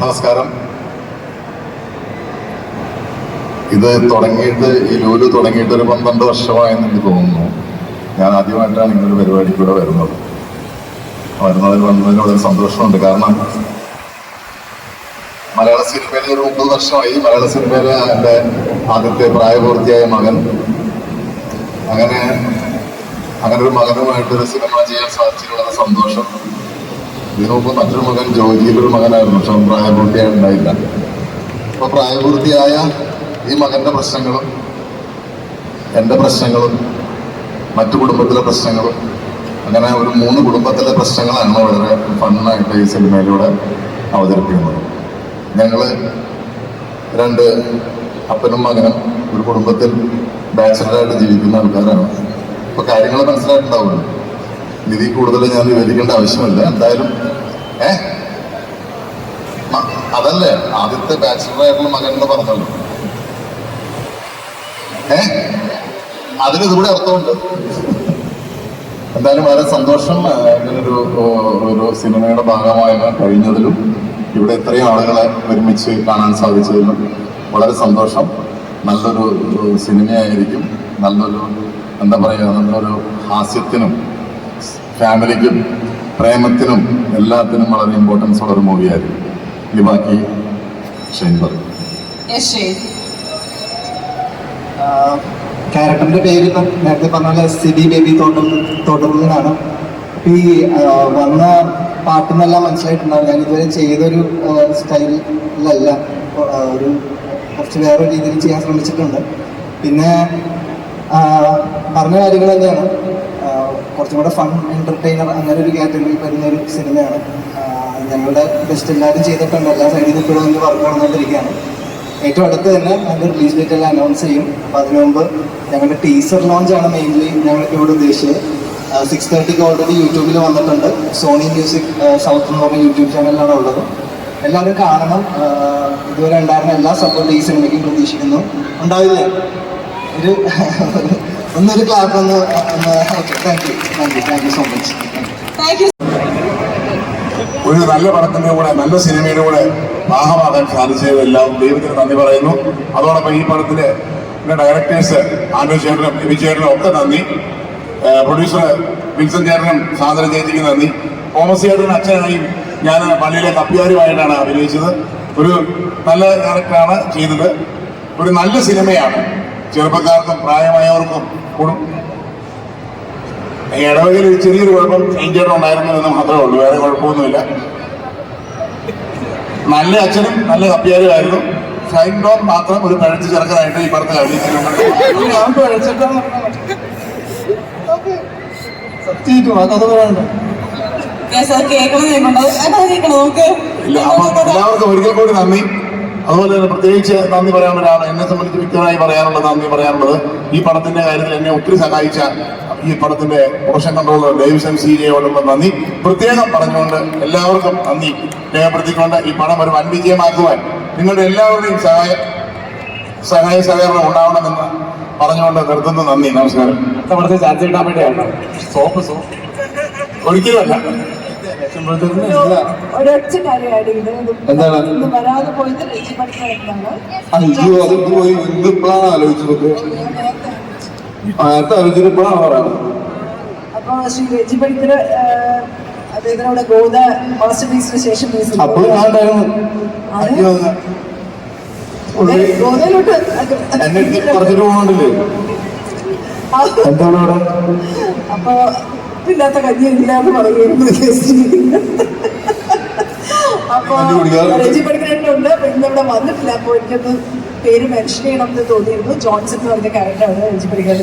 നമസ്കാരം. ഇത് തുടങ്ങിയിട്ട് ഈ ലൂലു തുടങ്ങിയിട്ട് ഒരു പന്ത്രണ്ട് വർഷമായെന്ന് എനിക്ക് തോന്നുന്നു. ഞാൻ ആദ്യമായിട്ടാണ് ഇങ്ങനൊരു പരിപാടിക്ക് ഇവിടെ വരുന്നത്. വരുന്നതിൽ വന്നതിന് വളരെ സന്തോഷമുണ്ട്. കാരണം മലയാള സിനിമയിൽ ഒരു മുപ്പത് വർഷമായി. മലയാള സിനിമയിലെ എന്റെ ആദ്യത്തെ പ്രായപൂർത്തിയായ മകൻ. അങ്ങനെ അങ്ങനെ ഒരു മകനുമായിട്ടൊരു സിനിമ ചെയ്യാൻ സാധിച്ചിട്ടുള്ള സന്തോഷം. ഇതിനു മുമ്പ് മറ്റൊരു മകൻ ജോലിയിലൊരു മകനായിരുന്നു. പക്ഷെ പ്രായപൂർത്തിയായി ഉണ്ടായില്ല. അപ്പൊ പ്രായപൂർത്തിയായ ഈ മകന്റെ പ്രശ്നങ്ങളും എന്റെ പ്രശ്നങ്ങളും മറ്റു കുടുംബത്തിലെ പ്രശ്നങ്ങളും അങ്ങനെ ഒരു മൂന്ന് കുടുംബത്തിലെ പ്രശ്നങ്ങളാണ് വളരെ ഫണ്ണായിട്ട് ഈ സിനിമയിലൂടെ അവതരിപ്പിക്കുന്നത്. ഞങ്ങൾ രണ്ട് അപ്പനും മകനും ഒരു കുടുംബത്തിൽ ബാച്ചലറായിട്ട് ജീവിക്കുന്ന ആൾക്കാരാണ്. അപ്പൊ കാര്യങ്ങൾ മനസ്സിലായിട്ടുണ്ടാവുമല്ലോ. ഇതിൽ കൂടുതൽ ഞാൻ വിവരിക്കേണ്ട ആവശ്യമില്ല. എന്തായാലും ഏ? അതല്ലേ? ആദ്യത്തെ ബാച്ചിലറായിട്ടുള്ള മകൻ എന്ന് പറഞ്ഞല്ലോ. ഏ? അതിന് ഇതുകൂടെ അർത്ഥമുണ്ട്. എന്തായാലും വളരെ സന്തോഷം ഇങ്ങനൊരു ഒരു സിനിമയുടെ ഭാഗമാകാൻ കഴിഞ്ഞതിലും ഇവിടെ ഇത്രയും ആളുകളെ ഒരുമിച്ച് കാണാൻ സാധിച്ചതിലും വളരെ സന്തോഷം. നല്ലൊരു സിനിമയായിരിക്കും. നല്ലൊരു എന്താ പറയുക നല്ലൊരു ഹാസ്യത്തിനും ഫാമിലിക്കും പ്രേമത്തിനും എല്ലാത്തിനും വളരെ ഇമ്പോർട്ടൻസ് ഉള്ള ഒരു മൂവിയായിരിക്കും ഇനി ബാക്കി ക്യാരക്ടറിന്റെ പേര് നേരത്തെ പറഞ്ഞ പോലെ സിബി ബേബി അപ്പൊ ഈ വന്ന പാട്ടിനെല്ലാം മനസ്സിലായിട്ടുണ്ടാവും. ഞാൻ ഇതുവരെ ചെയ്തൊരു സ്റ്റൈലിലല്ല. ഒരു കുറച്ച് വേറെ രീതിയിൽ ചെയ്യാൻ ശ്രമിച്ചിട്ടുണ്ട്. പിന്നെ പറഞ്ഞ കാര്യങ്ങൾ തന്നെയാണ്. കുറച്ചും കൂടെ ഫൺ എന്റർടൈനർ അങ്ങനെ ഒരു കാറ്റഗറിയിൽ വരുന്ന ഒരു സിനിമയാണ് ഞങ്ങളുടെ ബെസ്റ്റ് എല്ലാവരും ചെയ്തിട്ടുണ്ട്. എല്ലാ സൈഡിൽ നിന്ന് ഇപ്പോഴും അതിന്റെ വർക്ക് നടന്നുകൊണ്ടിരിക്കുകയാണ്. ഏറ്റവും അടുത്ത് തന്നെ അതിന്റെ റിലീസ് ഡേറ്റ് എല്ലാം അനൗൺസ് ചെയ്യും. അപ്പോൾ അതിനു മുമ്പ് ഞങ്ങളുടെ ടീസർ ലോഞ്ച് ആണ് മെയിൻലി ഞങ്ങൾ ഇവിടെ ഉദ്ദേശിച്ചത്. സിക്സ് തേർട്ടിക്ക് ഓൾറെഡി യൂട്യൂബിൽ വന്നിട്ടുണ്ട്. സോണി മ്യൂസിക് സൗത്ത് എന്ന് പറഞ്ഞ യൂട്യൂബ് ചാനലിലാണ് ഉള്ളത്. എല്ലാവരും കാണണം. ഇതുവരെ ഉണ്ടായിരുന്ന എല്ലാ സപ്പോർട്ട് ഈ സിനിമയ്ക്കും പ്രതീക്ഷിക്കുന്നു. ഉണ്ടാവില്ലേ? ഒരു ഒന്നൊരു ക്ലാപ്പ് ഒന്ന് okay thank you thank you thank you so much thank you ഒരു നല്ല പടത്തിന്റെ കൂടെ നല്ല സിനിമയുടെ കൂടെ ഭാഗമാകാൻ സാധിച്ചതെല്ലാം ദൈവത്തിന് നന്ദി പറയുന്നു. അതോടൊപ്പം ഈ പടത്തിലെ ഡയറക്ടേഴ്സ് ആൻഡോ ചേട്ടനും രവി ചേട്ടനും ഒക്കെ നന്ദി. പ്രൊഡ്യൂസർ വിൻസൻ ചേട്ടനും സാന്ദ്ര ചേച്ചിക്ക് നന്ദി. തോമസ് ചേട്ടനും അച്ഛനായും ഞാൻ പള്ളിയിലെ കപ്പിയാരുമായിട്ടാണ് അഭിനയിച്ചത്. ഒരു നല്ല ക്യാരക്ടറാണ് ചെയ്തത്. ഒരു നല്ല സിനിമയാണ്. ചെറുപ്പക്കാർക്കും പ്രായമായവർക്കും കുടും ഇടവകയിൽ ഒരു ചെറിയൊരു കുഴപ്പം ഇന്ത്യയുടെ ഉണ്ടായിരുന്നു എന്ന് മാത്രമേ ഉള്ളൂ. വേറെ കുഴപ്പമൊന്നുമില്ല. നല്ല അച്ഛനും നല്ല കപ്പിയാരുമായിരുന്നു. ഷൈൻ ഡോൺ മാത്രം ഒരു പഴച്ച ചെറുക്കനായിട്ട് ഈ പറഞ്ഞ കഴിഞ്ഞിട്ടുണ്ട് പഴച്ചിട്ടാണ്. സത്യമായിട്ടും എല്ലാവർക്കും ഒരിക്കൽ കൂടി നന്ദി. അതുപോലെ തന്നെ പ്രത്യേകിച്ച് നന്ദി പറയാൻ ഒരാൾ എന്നെ സംബന്ധിച്ച് വ്യക്തമായി പറയാനുള്ളത് നന്ദി പറയാനുള്ളത് ഈ പടത്തിന്റെ കാര്യത്തിൽ എന്നെ ഒത്തിരി സഹായിച്ച ഈ പടത്തിന്റെ പ്രൊഡക്ഷൻ കൺട്രോളർ ഡേവിസൺ സി ജെയോടുള്ള നന്ദി. പ്രത്യേകം പറഞ്ഞുകൊണ്ട് എല്ലാവർക്കും നന്ദി. രേഖപ്പെടുത്തിക്കൊണ്ട് ഈ പടം ഒരു വൻ വിജയമാക്കുവാൻ നിങ്ങളുടെ എല്ലാവരുടെയും സഹായ സഹായ സഹകരണം ഉണ്ടാവണമെന്ന് പറഞ്ഞുകൊണ്ട് നിർത്തുന്നു. നന്ദി. നമസ്കാരം. ഒരിക്കലും ചാർജ് കിട്ടാൻ വേണ്ടിയാണ് സോപ്പ് സോപ്പ്. ഒരിക്കലുമല്ല ഒരൊറ്റ എന്താണ്? ഇന്ന് വരാതെ പോയത് അയ്യോ അത് പോയി ഇന്നിപ്പോഴാണ് ആലോചിച്ചത് നേരത്തെ ആലോചിച്ചപ്പോഴാണ് പറയുന്നത് അപ്പൊ ശ്രീ രജി പഠിക്കർ അദ്ദേഹത്തിനോട് ഗോദ മാസ്റ്റർ പീസിന് ശേഷം അപ്പോൾ ഞാൻ അയ്യോ ഗോദയിലോട്ട് എന്നെ പറഞ്ഞിട്ട് പോകണ്ടില്ലേ എന്താ ഇവിടെ അപ്പൊ ഇല്ലാത്ത കഞ്ഞി ഇല്ല എന്ന് പറയുന്നു അപ്പൊ കഞ്ഞി കുടിക്കാതെ. രജി പഠിക്കുന്നുണ്ട് അപ്പൊ ഇന്നിവിടെ വന്നിട്ടില്ല. അപ്പൊ എനിക്കൊന്ന് പേര് മെൻഷൻ ചെയ്യണം എന്ന് തോന്നിയിരുന്നു. ജോൺസൺ എന്ന് പറഞ്ഞ ക്യാരക്ടറാണ് രജി പഠിക്കാൻ